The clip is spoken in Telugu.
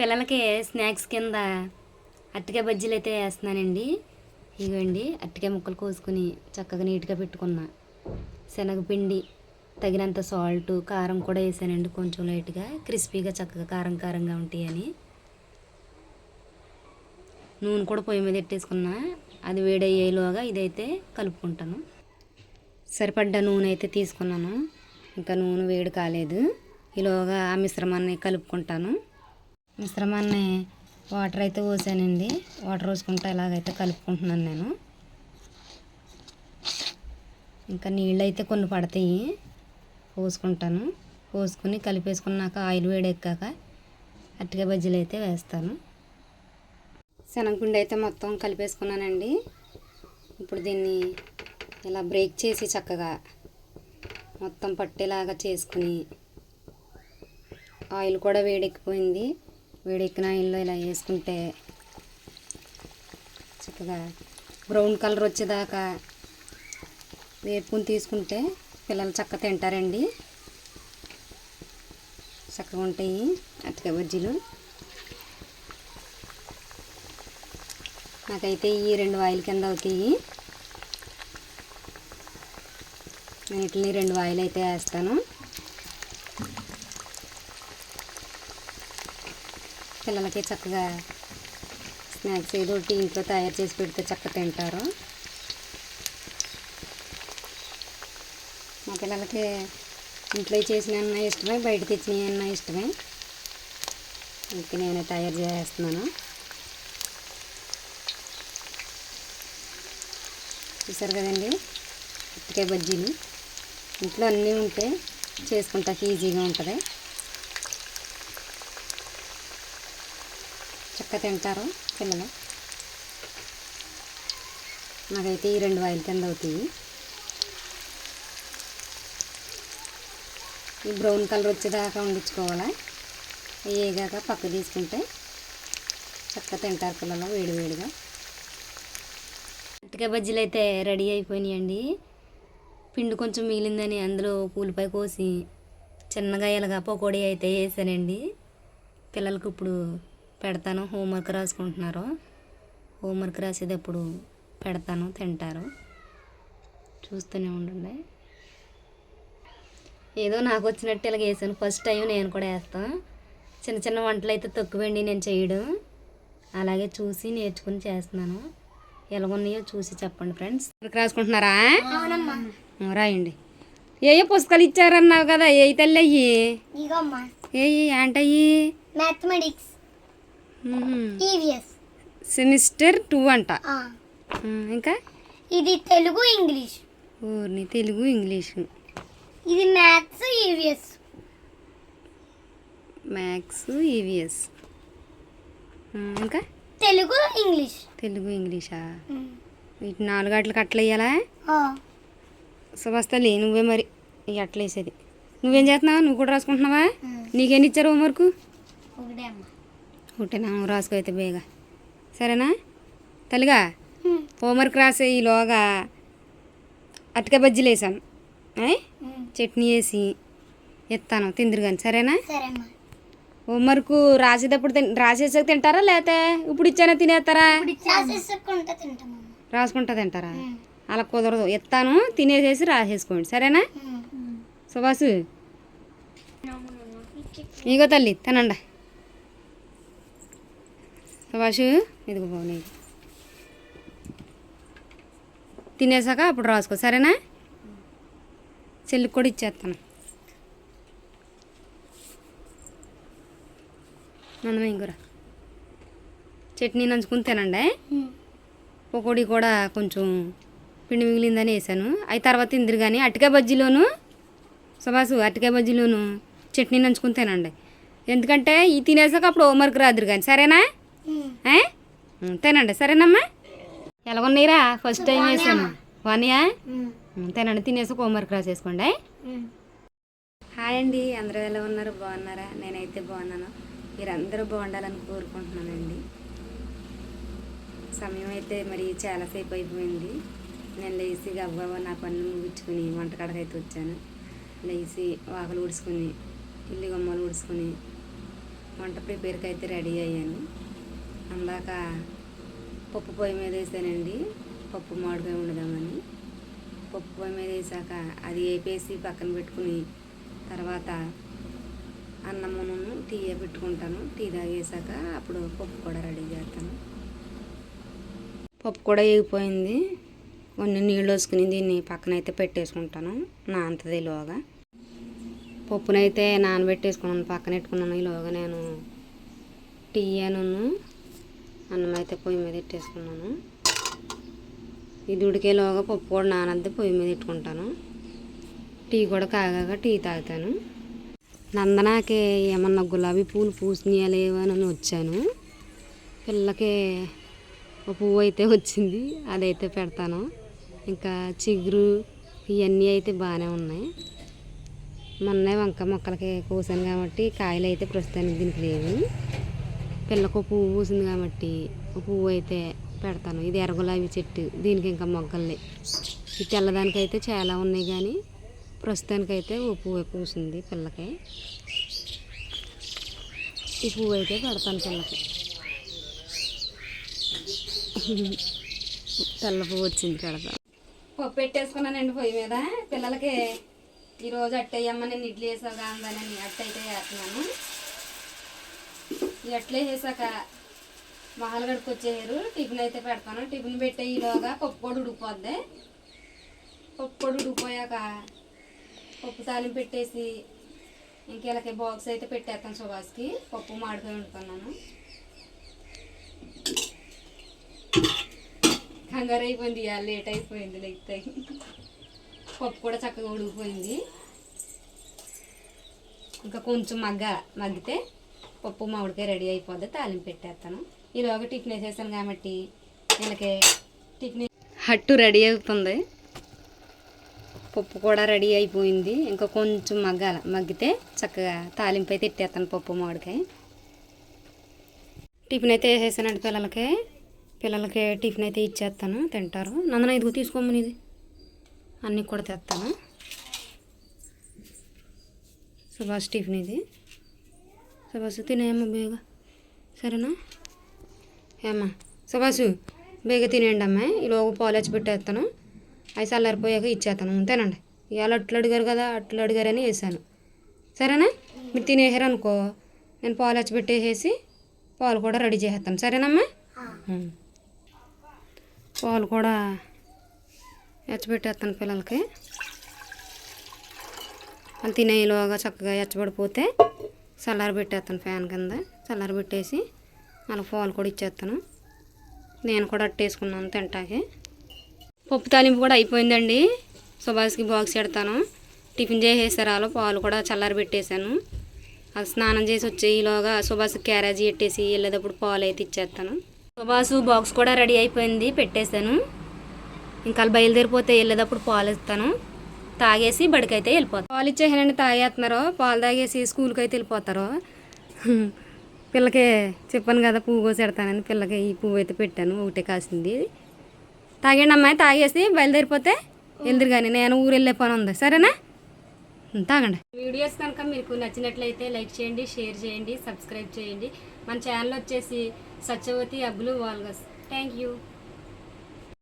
పిల్లలకి స్నాక్స్ కింద అట్టికాయ బజ్జీలు అయితే వేస్తున్నానండి. ఇగోండి అట్టికాయ ముక్కలు కోసుకుని చక్కగా నీట్గా పెట్టుకున్నా. శనగపిండి తగినంత సాల్ట్ కారం కూడా వేసానండి కొంచెం లైట్గా. క్రిస్పీగా చక్కగా కారం కారంగా ఉంటాయని. నూనె కూడా పొయ్యి మీద పెట్టేసుకున్నా అది వేడయ్యేలోగా ఇదైతే కలుపుకుంటాను. సరిపడ్డ నూనె అయితే తీసుకున్నాను. ఇంకా నూనె వేడి కాలేదు. ఈలోగా ఆ మిశ్రమాన్ని కలుపుకుంటాను. మిశ్రమాన్ని వాటర్ అయితే పోసానండి. వాటర్ పోసుకుంటా ఇలాగైతే కలుపుకుంటున్నాను నేను. ఇంకా నీళ్ళు అయితే కొన్ని పడతాయి. పోసుకుంటాను. పోసుకుని కలిపేసుకున్నాక ఆయిల్ వేడెక్కాక అట్టిగా బజ్జీలు అయితే వేస్తాను. శనగపిండి అయితే మొత్తం కలిపేసుకున్నానండి. ఇప్పుడు దీన్ని ఇలా బ్రేక్ చేసి చక్కగా మొత్తం పట్టేలాగా చేసుకుని ఆయిల్ కూడా వేడెక్కిపోయింది. వేడెక్కిన ఆయిల్లో ఇలా వేసుకుంటే చక్కగా బ్రౌన్ కలర్ వచ్చేదాకా వేపుకుని తీసుకుంటే పిల్లలు చక్కగా తింటారండి. చక్కగా ఉంటాయి అటుక బజ్జీలు. నాకైతే ఈ రెండు వాయిల్ కింద అవుతాయి. నేను వీటిని రెండు వాయిల్ అయితే వేస్తాను. పిల్లలకి చక్కగా స్నాక్స్ ఏదో ఒకటి ఇంట్లో తయారు చేసి పెడితే చక్కగా తింటారు. మా పిల్లలకి ఇంట్లో చేసిన అన్న ఇష్టమే బయట తెచ్చిన అన్న ఇష్టమే. అందుకే నేనే తయారు చేస్తున్నాను. చూసారు కదండి? ఇప్పటికే బజ్జీలు. ఇంట్లో అన్నీ ఉంటే చేసుకుంటాకి ఈజీగా ఉంటుంది. చక్కగా తింటారు పిల్లలు. నాకైతే ఈ రెండు వాయిల్ కింద అవుతాయి. ఈ బ్రౌన్ కలర్ వచ్చేదాకా వండించుకోవాలా? వేగాక పక్క తీసుకుంటే చక్కగా తింటారు పిల్లలు వేడి వేడిగా. అరటికాయ బజ్జీలు అయితే రెడీ అయిపోయినాయండి. పిండి కొంచెం మిగిలిందని అందులో పూలపై కోసి చిన్నగా ఇలాగా పకోడీ అయితే వేసానండి. పిల్లలకి ఇప్పుడు పెడతాను. హోంవర్క్ రాసుకుంటున్నారు. హోంవర్క్ రాసేటప్పుడు పెడతాను తింటారు. చూస్తూనే ఉండండి. ఏదో నాకు వచ్చినట్టు ఇలాగ వేసాను. ఫస్ట్ టైం నేను కూడా వేస్తాను. చిన్న చిన్న వంటలు అయితే తక్కువండి నేను చేయడం. అలాగే చూసి నేర్చుకుని చేస్తున్నాను. ఎలాగున్నాయో చూసి చెప్పండి ఫ్రెండ్స్. రాసుకుంటున్నారా? రాయండి. ఏ ఏ పుస్తకాలు ఇచ్చారన్నావు కదా? ఏ తల్లి అయ్యి ఏ ఏంటయ్యి? మ్యాథమెటిక్స్ సెమిస్టర్ టూ అంట. ఇంకా? ఇది తెలుగు ఇంగ్లీష్. ఊరిని తెలుగు ఇంగ్లీషు. ఇది మ్యాథ్స్ ఈవిఎస్. Maths EVS. ఇంకా? తెలుగు ఇంగ్లీష్. తెలుగు ఇంగ్లీషా? వీటి నాలుగు అట్లకి అట్లా వేయాలా సుభస్తలే నువ్వే మరి ఈ అట్లా వేసేది నువ్వేం చేస్తున్నావు? నువ్వు కూడా రాసుకుంటున్నావా? నీకేం ఇచ్చారు హోంవర్క్? ఒకటే అమ్మా. నువ్వు రాసుకో అయితే బేగా. సరేనా? తల్లిగా హోంవర్క్ రాసే ఈలోగా అటుక బజ్జీలు? ఉమ్, చట్నీ వేసి ఎత్తాను తిందిరు కానీ సరేనా? హోంవర్క్ రాసేటప్పుడు రాసేసాక తింటారా లేకపోతే ఇప్పుడు ఇచ్చానా తినేస్తారా? రాసుకుంటా తింటారా? అలా కుదరదు. ఎత్తాను తినేసేసి రాసేసుకోండి. సరేనా. సుభాసు. ఇగో తల్లి తినండి. సుభాషు ఇదిగో బాగుంది తినేసాక అప్పుడు రాసుకో సరేనా? చెల్లికి కూడా ఇచ్చేస్తాను. నన్నమే ఇంకూర చట్నీ నంచుకుని తినండి. పకోడీ కూడా కొంచెం పిండి మిగిలిందని వేసాను. అవి తర్వాత తిందిరు కానీ అరటికాయ బజ్జీలోను సుభాసు అరటికాయ బజ్జీలోను చట్నీ నంచుకుని తినండి. ఎందుకంటే ఈ తినేసాక అప్పుడు హోంవర్క్ రాదురు కానీ సరేనా? తినండి సరేనమ్మా. ఎలాగున్నాయిరా? ఫస్ట్ టైం వేసాను వానియా తినండి తినేసాక హోంవర్క్ రాసేసుకోండి. హాయ్ అండి. అందరూ ఎలా ఉన్నారు? బాగున్నారా? నేనైతే బాగున్నాను. మీరందరూ బాగుండాలని కోరుకుంటున్నానండి. సమయం అయితే మరి చాలాసేపు అయిపోయింది. నేను లేచి గవ్వ నా పనులు ముగించుకుని వంటకాడకి అయితే వచ్చాను. లేచి వాకలు ఊడ్చుకొని ఇల్లు గమ్మలు ఊడ్చుకొని వంట ప్రిపేర్కి అయితే రెడీ అయ్యాను. అందాక పప్పు పొయ్యి మీద వేసానండి. పప్పు మామిడికాయ వండుదామని. పప్పు పొయ్యి మీద వేసాక అది వేపేసి పక్కన పెట్టుకుని తర్వాత అన్నమును టీ పెట్టుకుంటాను. టీ తాగేసాక అప్పుడు పప్పు కూడా రెడీ చేస్తాను. పప్పు కూడా వేగిపోయింది. కొన్ని నీళ్ళు వేసుకుని దీన్ని పక్కన అయితే పెట్టేసుకుంటాను. నాంతది లోగా పప్పునైతే నానబెట్టేసుకున్నాను. పక్కన పెట్టుకున్నాను. ఈలోగా నేను టీ అను అన్నం అయితే పొయ్యి మీద పెట్టేసుకున్నాను ఇది ఉడికేలోగా పప్పు కూడా నానద్ది పొయ్యి మీద పెట్టుకుంటాను టీ కూడా కాగాక టీ తాగుతాను. నందనాకి ఏమన్నా గులాబీ పూలు పూసినాయా లేవా అని వచ్చాను. పిల్లకి ఒక పువ్వు అయితే వచ్చింది అదైతే పెడతాను. ఇంకా చిగురు ఇవన్నీ అయితే బాగానే ఉన్నాయి. మొన్నే వంక మొక్కలకి కోసాను కాబట్టి కాయలు అయితే ప్రస్తుతానికి దీనికి లేవు. పిల్లకు పువ్వు పూసింది కాబట్టి పువ్వు అయితే పెడతాను. ఇది ఎర్రగులాబీ చెట్టు. దీనికి ఇంకా మొగ్గలే. ఈ తెల్లదానికైతే చాలా ఉన్నాయి కానీ ప్రస్తుతానికైతే ఓ పువ్వు పూసింది పిల్లకి. ఈ పువ్వు అయితే పెడతాను పిల్లకి. తెల్ల పువ్వు వచ్చింది పెడతా. పప్పు పెట్టేసుకున్నానండి పొయ్యి మీద. పిల్లలకి ఈరోజు అట్టయ్యమ్మ నేను ఇడ్లీ వేసావు కాదని అట్టయితే వేస్తున్నాను. అట్లే వేసాక మహాలు గడికి వచ్చేసారు టిఫిన్ అయితే పెడతాను. టిఫిన్ పెట్టే ఈలోగా పప్పు కూడా ఉడికిపోద్ది. పప్పు కూడా ఉడికిపోయాక పప్పు తాలింపు పెట్టేసి ఇంకెళ్ళకి బాక్స్ అయితే పెట్టేస్తాను సుభాష్కి. పప్పు మాడిపోయి వండుతున్నాను. కంగారు అయిపోయింది ఇవాళ లేట్ అయిపోయింది లేకపోతే పప్పు కూడా చక్కగా ఉడికిపోయింది. ఇంకా కొంచెం మగ్గ మగ్గితే పప్పు మామిడికాయ రెడీ అయిపోద్ది తాలింపు పెట్టేస్తాను. ఈలోగా టిఫిన్ వేసేసాను కాబట్టి వీళ్ళకి టిఫిన్ హట్టు రెడీ అవుతుంది. పప్పు కూడా రెడీ అయిపోయింది. ఇంకా కొంచెం మగ్గాల మగ్గితే చక్కగా తాలింపు అయితే ఇట్టేస్తాను పప్పు మామిడికాయ. టిఫిన్ అయితే వేసేసానండి పిల్లలకి. పిల్లలకి టిఫిన్ అయితే ఇచ్చేస్తాను. తింటారు. నందన ఇదిగో తీసుకోమని ఇది అన్నీ కూడా తెస్తాను. సుభాష్ టిఫిన్ ఇది. సుభాష్ తినేయమ్మా బేగా. సరేనా? ఏమ్మా సుభాష్ బేగ తినేయండి అమ్మాయి ఈలోగా పాలు వచ్చి పెట్టేస్తాను. అవి చల్లారిపోయాక ఇచ్చేస్తాను. తినండి ఇవాళ అట్లు అడిగారు కదా అట్లు అడిగారని వేసాను సరేనా? మీరు తినేసారు అనుకో. నేను పాలు వచ్చి పెట్టేసేసి పాలు కూడా రెడీ చేసేస్తాను. సరేనమ్మా. పాలు కూడా ఎచ్చబెట్టేస్తాను పిల్లలకి. వాళ్ళు తినేలోగా చక్కగా ఎచ్చబడిపోతే చల్లారి పెట్టేస్తాను ఫ్యాన్ కింద. చల్లారి పెట్టేసి వాళ్ళకి పాలు కూడా ఇచ్చేస్తాను. నేను కూడా అట్టేసుకున్నాను తింటాకి. పప్పు తాలింపు కూడా అయిపోయిందండి. సుభాష్కి బాక్స్ పెడతాను. టిఫిన్ చేసేసారు పాలు కూడా చల్లారి పెట్టేశాను. అది స్నానం చేసి వచ్చే ఈలోగా సుభాష్ క్యారేజీ పెట్టేసి వెళ్ళేటప్పుడు పాలు అయితే ఇచ్చేస్తాను. సుభాష్ బాక్స్ కూడా రెడీ అయిపోయింది. పెట్టేశాను. ఇంకా బయలుదేరిపోతే వెళ్ళేటప్పుడు పాలు ఇస్తాను. తాగేసి బడికైతే వెళ్ళిపోతారు పాలు ఇచ్చేసానండి తాగేస్తున్నారు పాలు తాగేసి స్కూల్కి అయితే వెళ్ళిపోతారు పిల్లకి చెప్పాను కదా పువ్వు కోసి పెడతానని పిల్లకి ఈ పువ్వు అయితే పెట్టాను ఒకటే కాసింది. తాగండి అమ్మాయి తాగేసి బయలుదేరిపోతే వెళ్దురు కానీ నేను ఊరు వెళ్ళే పని ఉంది. సరేనా? తాగండి. వీడియోస్ కనుక మీకు నచ్చినట్లయితే లైక్ చేయండి షేర్ చేయండి సబ్స్క్రైబ్ చేయండి. మన ఛానల్ వచ్చేసి Satyavathi Abbulu vlogs. Thank you.